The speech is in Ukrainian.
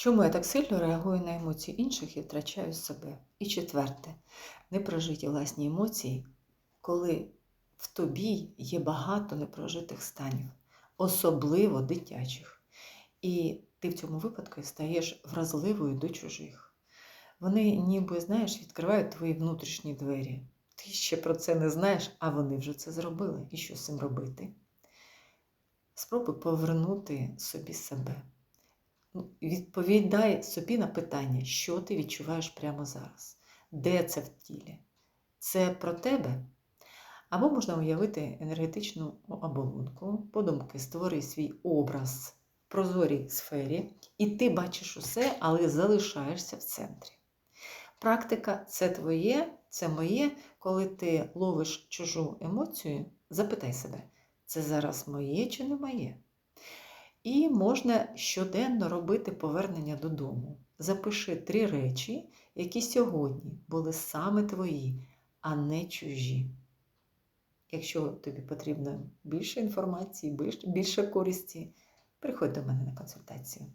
Чому я так сильно реагую на емоції інших і втрачаю себе? І четверте, непрожиті власні емоції, коли в тобі є багато непрожитих станів, особливо дитячих. І ти в цьому випадку стаєш вразливою до чужих. Вони, ніби, знаєш, відкривають твої внутрішні двері. Ти ще про це не знаєш, а вони вже це зробили. І що з цим робити? Спробуй повернути собі себе. Ну, Відповідай собі на питання, що ти відчуваєш прямо зараз. Де це в тілі? Це про тебе? Або можна уявити енергетичну оболонку, подумки, створи свій образ в прозорій сфері, і ти бачиш усе, але залишаєшся в центрі. Практика це твоє, це моє. Коли ти ловиш чужу емоцію, запитай себе, це зараз моє чи не моє? І можна щоденно робити повернення додому. Запиши три речі, які сьогодні були саме твої, а не чужі. Якщо тобі потрібно більше інформації, більше користі, приходь до мене на консультацію.